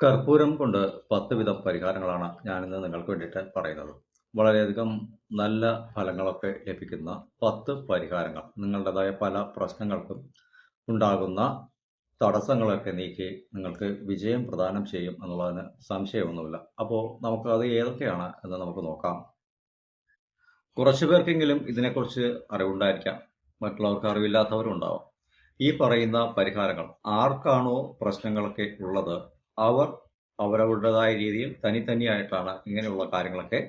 കർപ്പൂരം കൊണ്ട് പത്ത് വിധം പരിഹാരങ്ങളാണ് ഞാനിന്ന് നിങ്ങൾക്ക് വേണ്ടിയിട്ട് പറയുന്നത്. വളരെയധികം നല്ല ഫലങ്ങളൊക്കെ ലഭിക്കുന്ന പത്ത് പരിഹാരങ്ങൾ നിങ്ങളുടേതായ പല പ്രശ്നങ്ങൾക്കും ഉണ്ടാകുന്ന തടസ്സങ്ങളൊക്കെ നീക്കി നിങ്ങൾക്ക് വിജയം പ്രദാനം ചെയ്യും എന്നുള്ളതിന് സംശയമൊന്നുമില്ല. അപ്പോൾ നമുക്ക് അത് ഏതൊക്കെയാണ് എന്ന് നമുക്ക് നോക്കാം. കുറച്ചു പേർക്കെങ്കിലും ഇതിനെക്കുറിച്ച് അറിവുണ്ടായിരിക്കാം. മറ്റുള്ളവർക്ക് അറിവില്ലാത്തവരുണ്ടാവാം. ഈ പറയുന്ന പരിഹാരങ്ങൾ ആർക്കാണോ പ്രശ്നങ്ങളൊക്കെ ഉള്ളത് അവർ അവരവരുടേതായ രീതിയിൽ തനി തനിയായിട്ടാണ് ഇങ്ങനെയുള്ള കാര്യങ്ങളൊക്കെ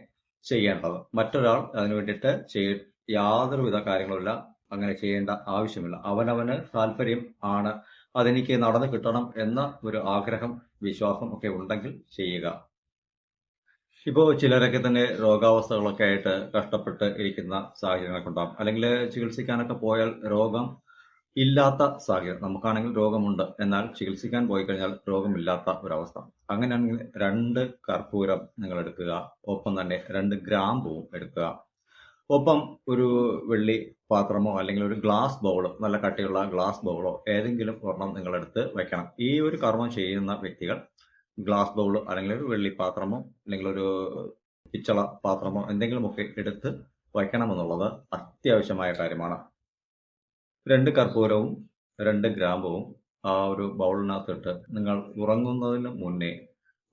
ചെയ്യേണ്ടത്. മറ്റൊരാൾ അതിനു വേണ്ടിയിട്ട് ചെയ്യ യാതൊരുവിധ കാര്യങ്ങളുമില്ല. അങ്ങനെ ചെയ്യേണ്ട ആവശ്യമില്ല. അവനവന് താല്പര്യം ആണ്. അതെനിക്ക് നടന്നു കിട്ടണം എന്ന ഒരു ആഗ്രഹം വിശ്വാസം ഒക്കെ ഉണ്ടെങ്കിൽ ചെയ്യുക. ഇപ്പോൾ ചിലരൊക്കെ തന്നെ രോഗാവസ്ഥകളൊക്കെ ആയിട്ട് കഷ്ടപ്പെട്ട് ഇരിക്കുന്ന സാഹചര്യങ്ങളൊക്കെ ഉണ്ടാകും അല്ലെങ്കിൽ ചികിത്സിക്കാനൊക്കെ പോയാൽ രോഗം ഇല്ലാത്ത സാഹചര്യം. നമുക്കാണെങ്കിൽ രോഗമുണ്ട്. എന്നാൽ ചികിത്സിക്കാൻ പോയി കഴിഞ്ഞാൽ രോഗമില്ലാത്ത ഒരവസ്ഥ. അങ്ങനെയാണെങ്കിൽ രണ്ട് കർപ്പൂരം നിങ്ങൾ എടുക്കുക ഒപ്പം തന്നെ രണ്ട് ഗ്രാമ്പൂവും എടുക്കുക. ഒപ്പം ഒരു വെള്ളി പാത്രമോ അല്ലെങ്കിൽ ഒരു ഗ്ലാസ് ബൗളോ നല്ല കട്ടിയുള്ള ഗ്ലാസ് ബൗളോ ഏതെങ്കിലും ഒരെണ്ണം നിങ്ങളെടുത്ത് വെക്കണം. ഈ ഒരു കർമ്മം ചെയ്യുന്ന വ്യക്തികൾ ഗ്ലാസ് ബൗൾ അല്ലെങ്കിൽ ഒരു വെള്ളി പാത്രമോ അല്ലെങ്കിൽ ഒരു പിച്ചള പാത്രമോ എന്തെങ്കിലുമൊക്കെ എടുത്ത് വയ്ക്കണമെന്നുള്ളത് അത്യാവശ്യമായ കാര്യമാണ്. രണ്ട് കർപ്പൂരവും രണ്ട് ഗ്രാമ്പവും ആ ഒരു ബൗളിനകത്തിട്ട് നിങ്ങൾ ഉറങ്ങുന്നതിന് മുന്നേ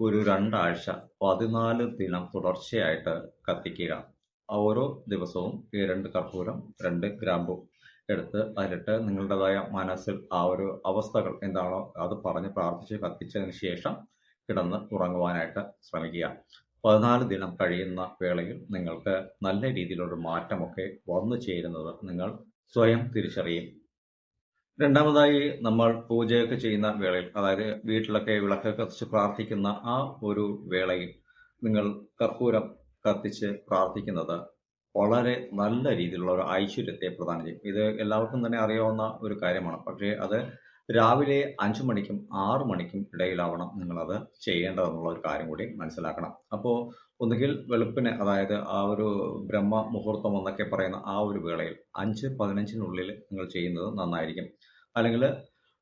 ഒരു രണ്ടാഴ്ച പതിനാല് ദിനം തുടർച്ചയായിട്ട് കത്തിക്കുക. ഓരോ ദിവസവും ഈ രണ്ട് കർപ്പൂരം രണ്ട് ഗ്രാമ്പും എടുത്ത് അതിലിട്ട് നിങ്ങളുടേതായ മനസ്സിൽ ആ ഒരു അവസ്ഥകൾ എന്താണോ അത് പറഞ്ഞ് പ്രാർത്ഥിച്ച് കത്തിച്ചതിന് ശേഷം കിടന്ന് ഉറങ്ങുവാനായിട്ട് ശ്രമിക്കുക. പതിനാല് ദിനം കഴിയുന്ന വേളയിൽ നിങ്ങൾക്ക് നല്ല രീതിയിലുള്ള മാറ്റമൊക്കെ വന്നു ചേരുന്നത് നിങ്ങൾ സ്വയം തിരിച്ചറിയും. രണ്ടാമതായി നമ്മൾ പൂജയൊക്കെ ചെയ്യുന്ന വേളയിൽ അതായത് വീട്ടിലൊക്കെ വിളക്കൊക്കെ കത്തിച്ച് പ്രാർത്ഥിക്കുന്ന ആ ഒരു വേളയിൽ നിങ്ങൾ കർപ്പൂരം കത്തിച്ച് പ്രാർത്ഥിക്കുന്നത് വളരെ നല്ല രീതിയിലുള്ള ഒരു ഐശ്വര്യത്തെ പ്രദാനം ചെയ്യും. ഇത് എല്ലാവർക്കും തന്നെ അറിയാവുന്ന ഒരു കാര്യമാണ്. പക്ഷേ അത് രാവിലെ അഞ്ചു മണിക്കും ആറു മണിക്കും ഇടയിലാവണം നിങ്ങളത് ചെയ്യേണ്ടതെന്നുള്ള ഒരു കാര്യം കൂടി മനസ്സിലാക്കണം. അപ്പോൾ ഒന്നുകിൽ വെളുപ്പിന് അതായത് ആ ഒരു ബ്രഹ്മ മുഹൂർത്തം എന്നൊക്കെ പറയുന്ന ആ ഒരു വേളയിൽ അഞ്ച് പതിനഞ്ചിനുള്ളിൽ നിങ്ങൾ ചെയ്യുന്നത് നന്നായിരിക്കും. അല്ലെങ്കിൽ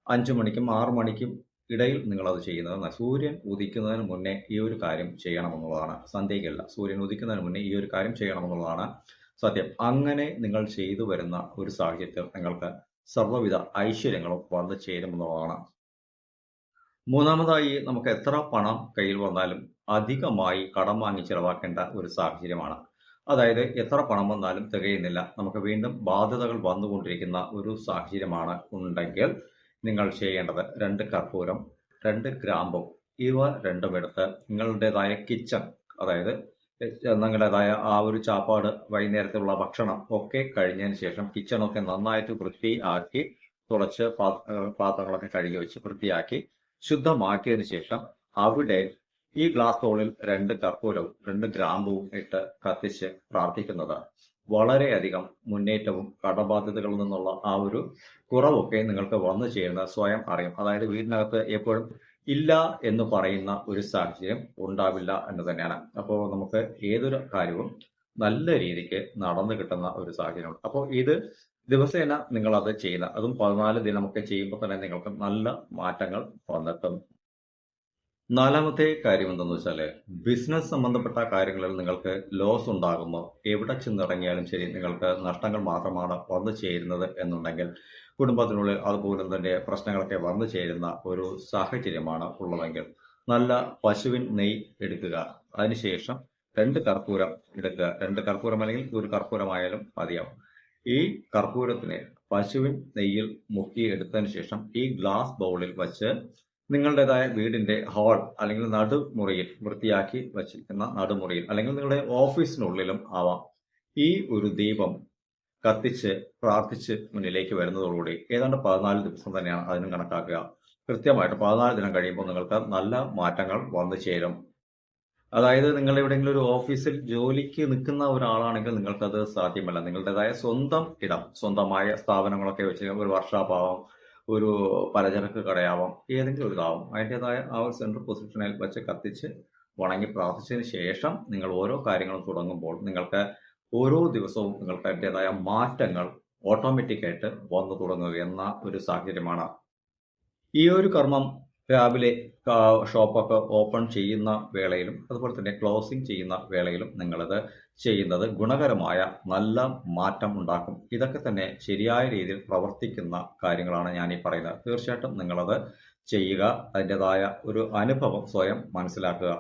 അഞ്ചു മണിക്കും ആറു മണിക്കും ഇടയിൽ നിങ്ങളത് ചെയ്യുന്നത് സൂര്യൻ ഉദിക്കുന്നതിന് മുന്നേ ഈ ഒരു കാര്യം ചെയ്യണമെന്നുള്ളതാണ്. സന്ധ്യയ്ക്കല്ല സൂര്യൻ ഉദിക്കുന്നതിന് മുന്നേ ഈ ഒരു കാര്യം ചെയ്യണമെന്നുള്ളതാണ് സത്യം. അങ്ങനെ നിങ്ങൾ ചെയ്തു വരുന്ന ഒരു സാഹചര്യത്തിൽ നിങ്ങൾക്ക് സർവവിധ ഐശ്വര്യങ്ങളും വന്നു ചേരുമെന്നുള്ളതാണ്. മൂന്നാമതായി നമുക്ക് എത്ര പണം കയ്യിൽ വന്നാലും അധികമായി കടം വാങ്ങി ചിലവാക്കേണ്ട ഒരു സാഹചര്യമാണ്. അതായത് എത്ര പണം വന്നാലും തികയുന്നില്ല. നമുക്ക് വീണ്ടും ബാധ്യതകൾ വന്നുകൊണ്ടിരിക്കുന്ന ഒരു സാഹചര്യമാണ് ഉണ്ടെങ്കിൽ നിങ്ങൾ ചെയ്യേണ്ടത് രണ്ട് കർപ്പൂരം രണ്ട് ഗ്രാമ്പും ഇവ രണ്ടും എടുത്ത് നിങ്ങളുടേതായ കിച്ചൺ അതായത് നിങ്ങളുടേതായ ആ ഒരു ചാപ്പാട് വൈകുന്നേരത്തുള്ള ഭക്ഷണം ഒക്കെ കഴിഞ്ഞതിന് ശേഷം കിച്ചണൊക്കെ നന്നായിട്ട് വൃത്തിയാക്കി തുടച്ച് പാത്രങ്ങളൊക്കെ കഴുകി വെച്ച് വൃത്തിയാക്കി ശുദ്ധമാക്കിയതിന് ശേഷം അവിടെ ഈ ഗ്ലാസ് ബോളിൽ രണ്ട് കർപ്പൂരവും രണ്ട് ഗ്രാമ്പുവും ഇട്ട് കത്തിച്ച് പ്രാർത്ഥിക്കുന്നത് വളരെയധികം മുന്നേറ്റവും കടബാധ്യതകളിൽ നിന്നുള്ള ആ ഒരു കുറവൊക്കെ നിങ്ങൾക്ക് വന്നു ചേരുന്ന സ്വയം അറിയും. അതായത് വീടിനകത്ത് എപ്പോഴും ഇല്ല എന്ന് പറയുന്ന ഒരു സാഹചര്യം ഉണ്ടാവില്ല എന്ന് തന്നെയാണ്. അപ്പോൾ നമുക്ക് ഏതൊരു കാര്യവും നല്ല രീതിക്ക് നടന്നു കിട്ടുന്ന ഒരു സാഹചര്യമുണ്ട് അപ്പോൾ ഇത് ദിവസേന നിങ്ങൾ അത് ചെയ്യുന്ന അതും പതിനാല് ദിനമൊക്കെ ചെയ്യുമ്പോൾ തന്നെ നിങ്ങൾക്ക് നല്ല മാറ്റങ്ങൾ വന്നെത്തും നാലാമത്തെ കാര്യം എന്തെന്ന് വെച്ചാൽ ബിസിനസ് സംബന്ധപ്പെട്ട കാര്യങ്ങളിൽ നിങ്ങൾക്ക് ലോസ് ഉണ്ടാകുമ്പോൾ എവിടെ ചെന്നിറങ്ങിയാലും ശരി നിങ്ങൾക്ക് നഷ്ടങ്ങൾ മാത്രമാണ് വന്നു ചേരുന്നത് എന്നുണ്ടെങ്കിൽ കുടുംബത്തിനുള്ളിൽ അതുപോലെ തന്നെ പ്രശ്നങ്ങളൊക്കെ വന്നു ചേരുന്ന ഒരു സാഹചര്യമാണ് ഉള്ളതെങ്കിൽ നല്ല പശുവിൻ നെയ് എടുക്കുക. അതിനുശേഷം രണ്ട് കർപ്പൂരം എടുക്കുക. രണ്ട് കർപ്പൂരം അല്ലെങ്കിൽ ഒരു കർപ്പൂരമായാലും മതിയാവും. ഈ കർപ്പൂരത്തിനെ പശുവിൻ നെയ്യിൽ മുക്കി എടുത്തതിന് ശേഷം ഈ ഗ്ലാസ് ബൗളിൽ വെച്ച് നിങ്ങളുടേതായ വീടിന്റെ ഹാൾ അല്ലെങ്കിൽ നടുമുറിയിൽ വൃത്തിയാക്കി വച്ചിരിക്കുന്ന നടുമുറിയിൽ അല്ലെങ്കിൽ നിങ്ങളുടെ ഓഫീസിനുള്ളിലും ആവാം. ഈ ഒരു ദീപം കത്തിച്ച് പ്രാർത്ഥിച്ച് മുന്നിലേക്ക് വരുന്നതോടുകൂടി ഏതാണ്ട് പതിനാല് ദിവസം തന്നെയാണ് അതിനും കണക്കാക്കുക. കൃത്യമായിട്ട് പതിനാല് ദിനം കഴിയുമ്പോൾ നിങ്ങൾക്ക് നല്ല മാറ്റങ്ങൾ വന്നു ചേരും. അതായത് നിങ്ങൾ എവിടെയെങ്കിലും ഒരു ഓഫീസിൽ ജോലിക്ക് നിൽക്കുന്ന ഒരാളാണെങ്കിൽ നിങ്ങൾക്കത് സാധ്യമല്ല. നിങ്ങളുടേതായ സ്വന്തം ഇടം സ്വന്തമായ സ്ഥാപനങ്ങളൊക്കെ വെച്ച് ഒരു ആവാം. ഒരു പലചരക്ക് കടയാവാം ഏതെങ്കിലും ഒരു ഇതാവും അതിന്റെതായ ആ ഒരു സെൻട്രൽ പൊസിഷനിൽ വെച്ച് കത്തിച്ച് ഉണങ്ങി പ്രാർത്ഥിച്ചതിന് ശേഷം നിങ്ങൾ ഓരോ കാര്യങ്ങളും തുടങ്ങുമ്പോൾ നിങ്ങൾക്ക് ഓരോ ദിവസവും നിങ്ങൾക്ക് അതിന്റെതായ മാറ്റങ്ങൾ ഓട്ടോമാറ്റിക്കായിട്ട് വന്നു തുടങ്ങുക എന്ന ഒരു സാഹചര്യമാണ്. ഈ ഒരു കർമ്മം രാവിലെ ഷോപ്പൊക്കെ ഓപ്പൺ ചെയ്യുന്ന വേളയിലും അതുപോലെ തന്നെ ക്ലോസിംഗ് ചെയ്യുന്ന വേളയിലും നിങ്ങളത് ചെയ്യുന്നത് ഗുണകരമായ നല്ല മാറ്റം ഉണ്ടാക്കും. ഇതൊക്കെ തന്നെ ശരിയായ രീതിയിൽ പ്രവർത്തിക്കുന്ന കാര്യങ്ങളാണ് ഞാൻ ഈ പറയുന്നത്. തീർച്ചയായിട്ടും നിങ്ങളത് ചെയ്യുക അതിന്റെതായ ഒരു അനുഭവം സ്വയം മനസ്സിലാക്കുക.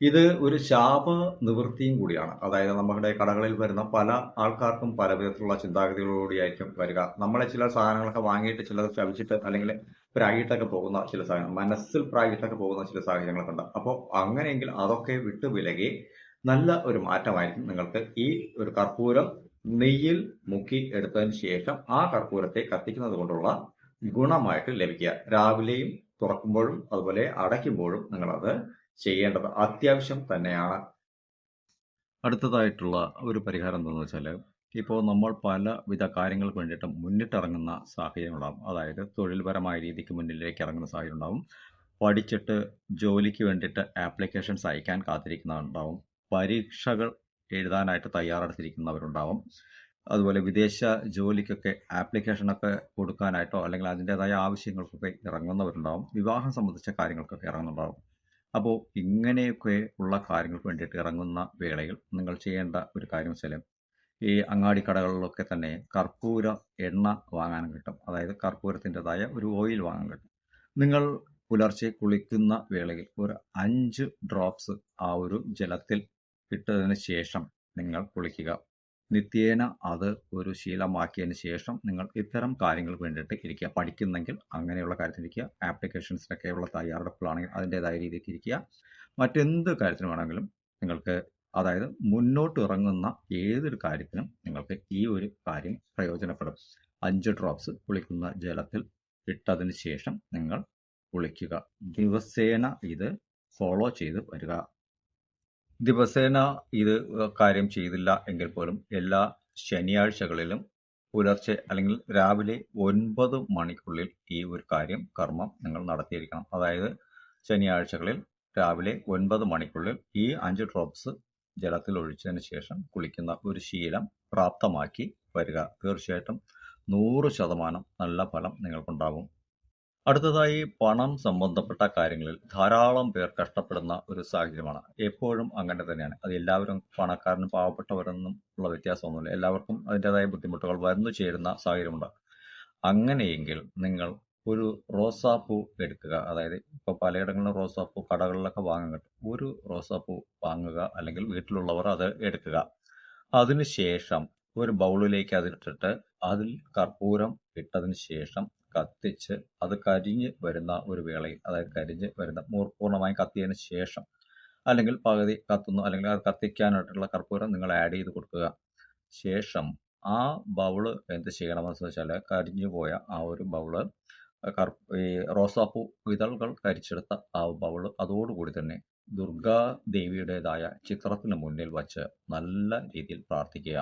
ഇത് ഒരു ശാപ നിവൃത്തിയും കൂടിയാണ്. അതായത് നമ്മുടെ കടകളിൽ വരുന്ന പല ആൾക്കാർക്കും പല വിധത്തിലുള്ള ചിന്താഗതികളോടെയായിരിക്കും വരിക. നമ്മളെ ചില സാധനങ്ങളൊക്കെ വാങ്ങിയിട്ട് ചിലത് ചവിച്ചിട്ട് അല്ലെങ്കിൽ പ്രാഗിട്ടൊക്കെ പോകുന്ന ചില സാധനം മനസ്സിൽ പ്രാഗിട്ടൊക്കെ പോകുന്ന ചില സാഹചര്യങ്ങളൊക്കെ ഉണ്ട്. അപ്പോൾ അങ്ങനെയെങ്കിൽ അതൊക്കെ വിട്ടു വിലകി നല്ല ഒരു മാറ്റമായിരിക്കും നിങ്ങൾക്ക് ഈ ഒരു കർപ്പൂരം നെയ്യിൽ മുക്കി എടുത്തതിന് ശേഷം ആ കർപ്പൂരത്തെ കത്തിക്കുന്നത് കൊണ്ടുള്ള ഗുണമായിട്ട് ലഭിക്കുക. രാവിലെയും തുറക്കുമ്പോഴും അതുപോലെ അടയ്ക്കുമ്പോഴും നിങ്ങളത് ചെയ്യേണ്ടത് അത്യാവശ്യം തന്നെയാണ്. അടുത്തതായിട്ടുള്ള ഒരു പരിഹാരം എന്താണെന്ന് വെച്ചാൽ ഇപ്പോൾ നമ്മൾ പലവിധ കാര്യങ്ങൾക്ക് വേണ്ടിയിട്ട് മുന്നിട്ടിറങ്ങുന്ന സാഹചര്യം ഉണ്ടാകും അതായത് തൊഴിൽപരമായ രീതിക്ക് മുന്നിലേക്ക് ഇറങ്ങുന്ന സാഹചര്യം ഉണ്ടാകും പഠിച്ചിട്ട് ജോലിക്ക് വേണ്ടിയിട്ട് ആപ്ലിക്കേഷൻസ് അയക്കാൻ കാത്തിരിക്കുന്നവരുണ്ടാവും. പരീക്ഷകൾ എഴുതാനായിട്ട് തയ്യാറെടുത്തിരിക്കുന്നവരുണ്ടാവും. അതുപോലെ വിദേശ ജോലിക്കൊക്കെ ആപ്ലിക്കേഷനൊക്കെ കൊടുക്കാനായിട്ടോ അല്ലെങ്കിൽ അതിന്റെതായ ആവശ്യങ്ങൾക്കൊക്കെ ഇറങ്ങുന്നവരുണ്ടാവും. വിവാഹം സംബന്ധിച്ച കാര്യങ്ങൾക്കൊക്കെ ഇറങ്ങുന്നുണ്ടാവും. അപ്പോൾ ഇങ്ങനെയൊക്കെ ഉള്ള കാര്യങ്ങൾക്ക് വേണ്ടിയിട്ട് ഇറങ്ങുന്ന വേളയിൽ നിങ്ങൾ ചെയ്യേണ്ട ഒരു കാര്യം വെച്ചാൽ ഈ അങ്ങാടി കടകളിലൊക്കെ തന്നെ കർപ്പൂര എണ്ണ വാങ്ങാൻ കിട്ടും. അതായത് കർപ്പൂരത്തിന്റെതായ ഒരു ഓയിൽ വാങ്ങാൻ കിട്ടും. നിങ്ങൾ പുലർച്ചെ കുളിക്കുന്ന വേളയിൽ ഒരു അഞ്ച് ഡ്രോപ്സ് ആ ഒരു ജലത്തിൽ ഇട്ടതിന് ശേഷം നിങ്ങൾ കുളിക്കുക. നിത്യേന അത് ഒരു ശീലമാക്കിയതിന് ശേഷം നിങ്ങൾ ഇത്തരം കാര്യങ്ങൾ വേണ്ടിയിട്ട് ഇരിക്കുക. പഠിക്കുന്നെങ്കിൽ അങ്ങനെയുള്ള കാര്യത്തിൽ ഇരിക്കുക. ആപ്ലിക്കേഷൻസിനൊക്കെയുള്ള തയ്യാറെടുപ്പുകളാണെങ്കിൽ അതിന്റെതായ രീതിക്ക് ഇരിക്കുക. മറ്റെന്ത് കാര്യത്തിന് വേണമെങ്കിലും നിങ്ങൾക്ക് അതായത് മുന്നോട്ട് ഇറങ്ങുന്ന ഏതൊരു കാര്യത്തിനും നിങ്ങൾക്ക് ഈ ഒരു കാര്യം പ്രയോജനപ്പെടും. അഞ്ച് ഡ്രോപ്സ് കുളിക്കുന്ന ജലത്തിൽ ഇട്ടതിന് ശേഷം നിങ്ങൾ കുളിക്കുക. ദിവസേന ഇത് ഫോളോ ചെയ്ത് വരിക. ദിവസേന ഇത് കാര്യം ചെയ്തില്ല എങ്കിൽ പോലും എല്ലാ ശനിയാഴ്ചകളിലും പുലർച്ചെ അല്ലെങ്കിൽ രാവിലെ ഒൻപത് മണിക്കുള്ളിൽ ഈ ഒരു കാര്യം കർമ്മം നിങ്ങൾ നടത്തിയിരിക്കണം. അതായത് ശനിയാഴ്ചകളിൽ രാവിലെ ഒൻപത് മണിക്കുള്ളിൽ ഈ അഞ്ച് ഡ്രോപ്സ് ജലത്തിൽ ഒഴിച്ചതിന് ശേഷം കുളിക്കുന്ന ഒരു ശീലം പ്രാപ്തമാക്കി വരിക. തീർച്ചയായിട്ടും നൂറ് ശതമാനം നല്ല ഫലം നിങ്ങൾക്കുണ്ടാകും. അടുത്തതായി പണം സംബന്ധപ്പെട്ട കാര്യങ്ങളിൽ ധാരാളം പേർ കഷ്ടപ്പെടുന്ന ഒരു സാഹചര്യമാണ്. എപ്പോഴും അങ്ങനെ തന്നെയാണ്. അത് എല്ലാവരും പണക്കാരനും പാവപ്പെട്ടവരെന്നും ഉള്ള വ്യത്യാസമൊന്നുമില്ല. എല്ലാവർക്കും അതിന്റെതായ ബുദ്ധിമുട്ടുകൾ വന്നു ചേരുന്ന സാഹചര്യമുണ്ട് അങ്ങനെയെങ്കിൽ നിങ്ങൾ ഒരു റോസാപ്പൂ എടുക്കുക. അതായത് ഇപ്പോൾ പലയിടങ്ങളിലും റോസാപ്പൂ കടകളിലൊക്കെ വാങ്ങാൻ കിട്ടും. ഒരു റോസാപ്പൂ വാങ്ങുക അല്ലെങ്കിൽ വീട്ടിലുള്ളവർ അത് എടുക്കുക. അതിനുശേഷം ഒരു ബൗളിലേക്ക് അതിട്ടിട്ട് അതിൽ കർപ്പൂരം ഇട്ടതിന് ശേഷം കത്തിച്ച് അത് കരിഞ്ഞ് വരുന്ന ഒരു വേളയിൽ അതായത് കരിഞ്ഞ് വരുന്ന പൂർണമായും കത്തിയതിന് ശേഷം അല്ലെങ്കിൽ പകുതി കത്തുന്നു അല്ലെങ്കിൽ അത് കത്തിക്കാനായിട്ടുള്ള കർപ്പൂരം നിങ്ങൾ ആഡ് ചെയ്ത് കൊടുക്കുക. ശേഷം ആ ബൗൾ എന്ത് ചെയ്യണമെന്ന് വെച്ചാൽ കരിഞ്ഞു പോയ ആ ഒരു ബൗൾ കർ ഈ റോസാപ്പൂ ഇതളുകൾ കരിച്ചെടുത്ത ആ ബൗൾ അതോടുകൂടി തന്നെ ദുർഗാ ദേവിയുടേതായ ചിത്രത്തിന് മുന്നിൽ വച്ച് നല്ല രീതിയിൽ പ്രാർത്ഥിക്കുക.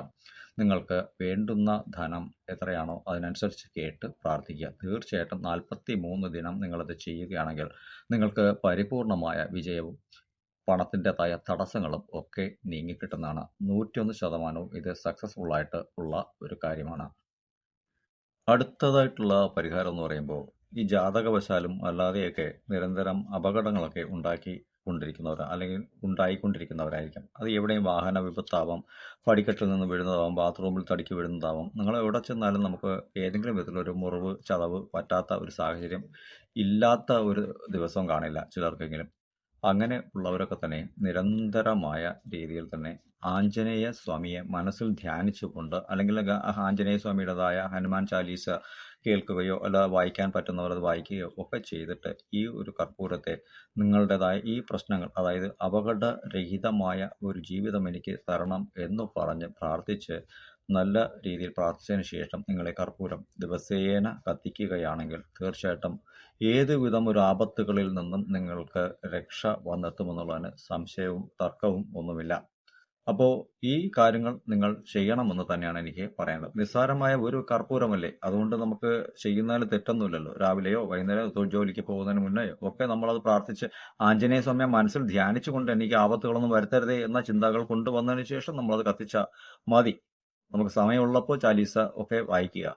നിങ്ങൾക്ക് വേണ്ടുന്ന ധനം എത്രയാണോ അതിനനുസരിച്ച് കേട്ട് പ്രാർത്ഥിക്കുക. തീർച്ചയായിട്ടും നാൽപ്പത്തി മൂന്ന് ദിനം നിങ്ങളത് ചെയ്യുകയാണെങ്കിൽ നിങ്ങൾക്ക് പരിപൂർണമായ വിജയവും പണത്തിന്റെതായ തടസ്സങ്ങളും ഒക്കെ നീങ്ങിക്കിട്ടുന്നതാണ്. നൂറ്റൊന്ന് ശതമാനവും ഇത് സക്സസ്ഫുൾ ആയിട്ട് ഉള്ള ഒരു കാര്യമാണ്. അടുത്തതായിട്ടുള്ള പരിഹാരം എന്ന് പറയുമ്പോൾ ഈ ജാതകവശാലും അല്ലാതെയൊക്കെ നിരന്തരം അപകടങ്ങളൊക്കെ ഉണ്ടാക്കി കൊണ്ടിരിക്കുന്നവർ അല്ലെങ്കിൽ ഉണ്ടായിക്കൊണ്ടിരിക്കുന്നവരായിരിക്കാം. അത് എവിടെയും വാഹന വിപത്താവാം പടിക്കെട്ടിൽ നിന്ന് വീഴുന്നതാവാം ബാത്റൂമിൽ തടിക്ക് വീഴുന്നതാവാം. നിങ്ങൾ എവിടെ ചെന്നാലും നമുക്ക് ഏതെങ്കിലും വിധത്തിലൊരു മുറിവ് ചതവ് പറ്റാത്ത ഒരു സാഹചര്യം ഇല്ലാത്ത ഒരു ദിവസം കാണില്ല ചിലർക്കെങ്കിലും. അങ്ങനെ ഉള്ളവരൊക്കെ തന്നെ നിരന്തരമായ രീതിയിൽ തന്നെ ആഞ്ജനേയ സ്വാമിയെ മനസ്സിൽ ധ്യാനിച്ചുകൊണ്ട് അല്ലെങ്കിൽ ആഞ്ജനേയ സ്വാമിയുടേതായ ഹനുമാൻ ചാലീസ കേൾക്കുകയോ അല്ല വായിക്കാൻ പറ്റുന്നവർ അത് വായിക്കുകയോ ഒക്കെ ചെയ്തിട്ട് ഈ ഒരു കർപ്പൂരത്തെ നിങ്ങളുടേതായ ഈ പ്രശ്നങ്ങൾ അതായത് അപകടരഹിതമായ ഒരു ജീവിതം എനിക്ക് തരണം എന്ന് പറഞ്ഞ് പ്രാർത്ഥിച്ച് നല്ല രീതിയിൽ പ്രാർത്ഥിച്ചതിന് ശേഷം നിങ്ങളെ കർപ്പൂരം ദിവസേന കത്തിക്കുകയാണെങ്കിൽ തീർച്ചയായിട്ടും ഏത് വിധം ഒരു ആപത്തുകളിൽ നിന്നും നിങ്ങൾക്ക് രക്ഷ വന്നെത്തുമെന്നുള്ളതിന് സംശയവും തർക്കവും ഒന്നുമില്ല. അപ്പോൾ ഈ കാര്യങ്ങൾ നിങ്ങൾ ചെയ്യണമെന്ന് തന്നെയാണ് എനിക്ക് പറയേണ്ടത് നിസ്സാരമായ ഒരു കർപ്പൂരമല്ലേ? അതുകൊണ്ട് നമുക്ക് ചെയ്യുന്നതിൽ തെറ്റൊന്നുമില്ലല്ലോ. രാവിലെയോ വൈകുന്നേരമോ ജോലിക്ക് പോകുന്നതിന് മുന്നേ ഒക്കെ നമ്മളത് പ്രാർത്ഥിച്ച് ആഞ്ജനേയ സ്വാമിയെ മനസ്സിൽ ധ്യാനിച്ചുകൊണ്ട് എനിക്ക് ആപത്തുകളൊന്നും വരുത്തരുതേ എന്ന ചിന്തകൾ കൊണ്ടുവന്നതിന് ശേഷം നമ്മളത് കത്തിച്ച മതി. നമുക്ക് സമയമുള്ളപ്പോൾ ചാലീസ ഒക്കെ വായിക്കുക.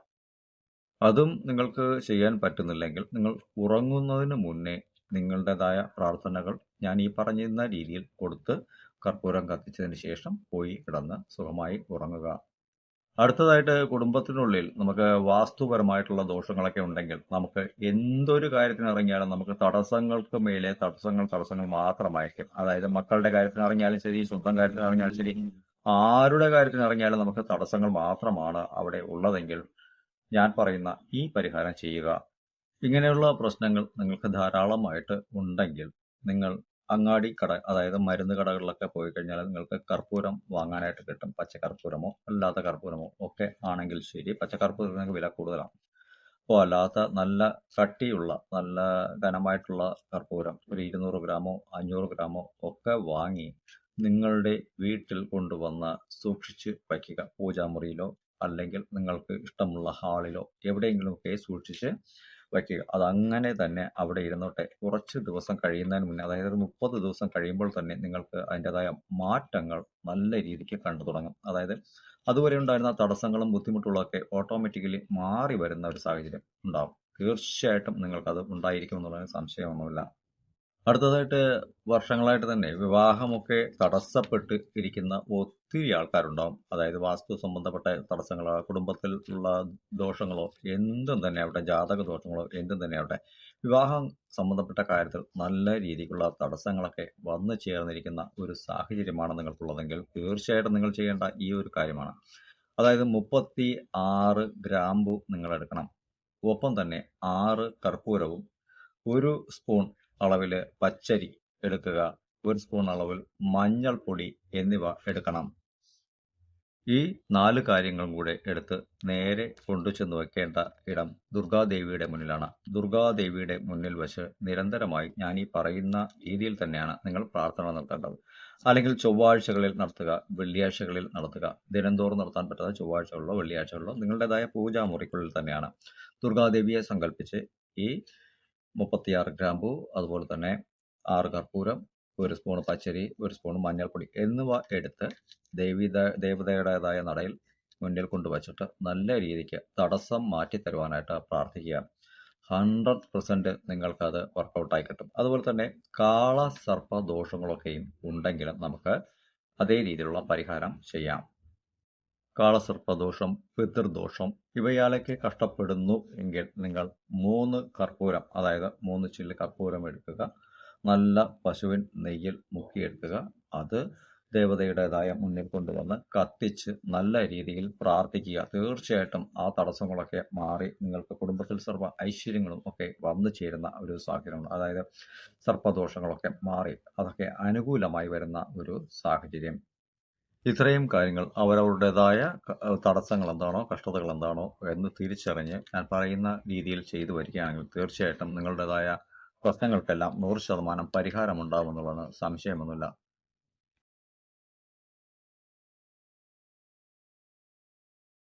അതും നിങ്ങൾക്ക് ചെയ്യാൻ പറ്റുന്നില്ലെങ്കിൽ നിങ്ങൾ ഉറങ്ങുന്നതിന് മുന്നേ നിങ്ങളുടേതായ പ്രാർത്ഥനകൾ ഞാൻ ഈ പറഞ്ഞിരുന്ന രീതിയിൽ കൊടുത്ത് കർപ്പൂരം കത്തിച്ചതിന് ശേഷം പോയി കിടന്ന് സുഖമായി ഉറങ്ങുക. അടുത്തതായിട്ട് കുടുംബത്തിനുള്ളിൽ നമുക്ക് വാസ്തുപരമായിട്ടുള്ള ദോഷങ്ങളൊക്കെ ഉണ്ടെങ്കിൽ നമുക്ക് എന്തൊരു കാര്യത്തിന് ഇറങ്ങിയാലും നമുക്ക് തടസ്സങ്ങൾക്ക് മേലെ തടസ്സങ്ങൾ തടസ്സങ്ങൾ മാത്രമായിരിക്കും. അതായത് മക്കളുടെ കാര്യത്തിന് ഇറങ്ങിയാലും ശരി സ്വന്തം കാര്യത്തിന് ഇറങ്ങിയാലും ശരി ആരുടെ കാര്യത്തിന് ഇറങ്ങിയാലും നമുക്ക് തടസ്സങ്ങൾ മാത്രമാണ് അവിടെ ഉള്ളതെങ്കിൽ ഞാൻ പറയുന്ന ഈ പരിഹാരം ചെയ്യുക. ഇങ്ങനെയുള്ള പ്രശ്നങ്ങൾ നിങ്ങൾക്ക് ധാരാളമായിട്ട് ഉണ്ടെങ്കിൽ നിങ്ങൾ അങ്ങാടി കട അതായത് മരുന്ന് കടകളിലൊക്കെ പോയി കഴിഞ്ഞാൽ നിങ്ങൾക്ക് കർപ്പൂരം വാങ്ങാനായിട്ട് കിട്ടും. പച്ചക്കർപ്പൂരമോ അല്ലാത്ത കർപ്പൂരമോ ഒക്കെ ആണെങ്കിൽ ശരി. പച്ചക്കർപ്പൂരത്തിന് വില കൂടുതലാണ്. അപ്പോൾ അല്ലാത്ത നല്ല കട്ടിയുള്ള നല്ല ഘനമായിട്ടുള്ള കർപ്പൂരം ഒരു ഇരുന്നൂറ് ഗ്രാമോ അഞ്ഞൂറ് ഗ്രാമോ ഒക്കെ വാങ്ങി നിങ്ങളുടെ വീട്ടിൽ കൊണ്ടുവന്ന് സൂക്ഷിച്ച് വയ്ക്കുക. പൂജാമുറിയിലോ അല്ലെങ്കിൽ നിങ്ങൾക്ക് ഇഷ്ടമുള്ള ഹാളിലോ എവിടെയെങ്കിലുമൊക്കെ സൂക്ഷിച്ച് വയ്ക്കുക. അതങ്ങനെ തന്നെ അവിടെ ഇരുന്നോട്ടെ. കുറച്ച് ദിവസം കഴിയുന്നതിന് മുന്നേ അതായത് മുപ്പത് ദിവസം കഴിയുമ്പോൾ തന്നെ നിങ്ങൾക്ക് അതിന്റെതായ മാറ്റങ്ങൾ നല്ല രീതിക്ക് കണ്ടു തുടങ്ങും. അതായത് അതുവരെ ഉണ്ടായിരുന്ന തടസ്സങ്ങളും ബുദ്ധിമുട്ടുകളൊക്കെ ഓട്ടോമാറ്റിക്കലി മാറി വരുന്ന ഒരു സാഹചര്യം ഉണ്ടാകും തീർച്ചയായിട്ടും നിങ്ങൾക്കത് ഉണ്ടായിരിക്കും എന്നുള്ളതിന് സംശയമൊന്നുമില്ല. അടുത്തതായിട്ട് വർഷങ്ങളായിട്ട് തന്നെ വിവാഹമൊക്കെ തടസ്സപ്പെട്ട് ഇരിക്കുന്ന ഒത്തിരി ആൾക്കാരുണ്ടാവും. അതായത് വാസ്തു സംബന്ധപ്പെട്ട തടസ്സങ്ങളോ കുടുംബത്തിൽ ഉള്ള ദോഷങ്ങളോ എന്തും തന്നെ ആവട്ടെ ജാതക ദോഷങ്ങളോ എന്തും തന്നെ ആവട്ടെ വിവാഹം സംബന്ധപ്പെട്ട കാര്യത്തിൽ നല്ല രീതിക്കുള്ള തടസ്സങ്ങളൊക്കെ വന്നു ചേർന്നിരിക്കുന്ന ഒരു സാഹചര്യമാണ് നിങ്ങൾക്കുള്ളതെങ്കിൽ തീർച്ചയായിട്ടും നിങ്ങൾ ചെയ്യേണ്ട ഈ ഒരു കാര്യമാണ്. അതായത് മുപ്പത്തി ആറ് ഗ്രാമ്പു നിങ്ങൾ എടുക്കണം ഒപ്പം തന്നെ ആറ് കർപ്പൂരവും ഒരു സ്പൂൺ അളവിൽ പച്ചരി എടുക്കുക ഒരു സ്പൂൺ അളവിൽ മഞ്ഞൾപ്പൊടി എന്നിവ എടുക്കണം. ഈ നാല് കാര്യങ്ങളും കൂടെ എടുത്ത് നേരെ കൊണ്ടുചെന്ന് വെക്കേണ്ട ഇടം ദുർഗാദേവിയുടെ മുന്നിലാണ്. ദുർഗാദേവിയുടെ മുന്നിൽ വച്ച് നിരന്തരമായി ഞാൻ ഈ പറയുന്ന രീതിയിൽ തന്നെയാണ് നിങ്ങൾ പ്രാർത്ഥന നടത്തേണ്ടത്. അല്ലെങ്കിൽ ചൊവ്വാഴ്ചകളിൽ നടത്തുക വെള്ളിയാഴ്ചകളിൽ നടത്തുക ദിനംതോറും നടത്താൻ പറ്റാത്ത ചൊവ്വാഴ്ചകളിലോ വെള്ളിയാഴ്ചകളിലോ നിങ്ങളുടേതായ പൂജാമുറിക്കുള്ളിൽ തന്നെയാണ്. ദുർഗാദേവിയെ സങ്കല്പിച്ച് ഈ മുപ്പത്തിയാറ് ഗ്രാമ്പു അതുപോലെ തന്നെ ആറ് കർപ്പൂരം ഒരു സ്പൂൺ പച്ചരി ഒരു സ്പൂൺ മഞ്ഞൾപ്പൊടി എന്നിവ എടുത്ത് ദേവീത ദേവതയുടേതായ നടയിൽ മുന്നിൽ കൊണ്ടുവച്ചിട്ട് നല്ല രീതിക്ക് തടസ്സം മാറ്റി തരുവാനായിട്ട് പ്രാർത്ഥിക്കുക. ഹൺഡ്രഡ് പെർസെന്റ് നിങ്ങൾക്കത് വർക്കൗട്ടായി കിട്ടും. അതുപോലെ തന്നെ കാള സർപ്പ ദോഷങ്ങളൊക്കെയും ഉണ്ടെങ്കിലും നമുക്ക് അതേ രീതിയിലുള്ള പരിഹാരം ചെയ്യാം. കാളസർപ്പദോഷം പിതൃദോഷം ഇവയാലൊക്കെ കഷ്ടപ്പെടുന്നു എങ്കിൽ നിങ്ങൾ മൂന്ന് കർപ്പൂരം അതായത് മൂന്ന് ചില്ല് കർപ്പൂരം എടുക്കുക. നല്ല പശുവിൻ നെയ്യിൽ മുക്കിയെടുക്കുക. അത് ദേവതയുടേതായ മുന്നിൽ കൊണ്ടുവന്ന് കത്തിച്ച് നല്ല രീതിയിൽ പ്രാർത്ഥിക്കുക. തീർച്ചയായിട്ടും ആ തടസ്സങ്ങളൊക്കെ മാറി നിങ്ങൾക്ക് കുടുംബത്തിൽ സർവ ഐശ്വര്യങ്ങളും ഒക്കെ വന്നു ചേരുന്ന ഒരു സാഹചര്യമാണ്. അതായത് സർപ്പദോഷങ്ങളൊക്കെ മാറി അതൊക്കെ അനുകൂലമായി വരുന്ന ഒരു സാഹചര്യം. ഇത്രയും കാര്യങ്ങൾ അവരവരുടേതായ തടസ്സങ്ങൾ എന്താണോ കഷ്ടതകൾ എന്താണോ എന്ന് തിരിച്ചറിഞ്ഞ് ഞാൻ പറയുന്ന രീതിയിൽ ചെയ്തു വരികയാണെങ്കിൽ തീർച്ചയായിട്ടും നിങ്ങളുടേതായ പ്രശ്നങ്ങൾക്കെല്ലാം നൂറ് ശതമാനം പരിഹാരമുണ്ടാകുമെന്നുള്ളതാണ് സംശയമൊന്നുമില്ല.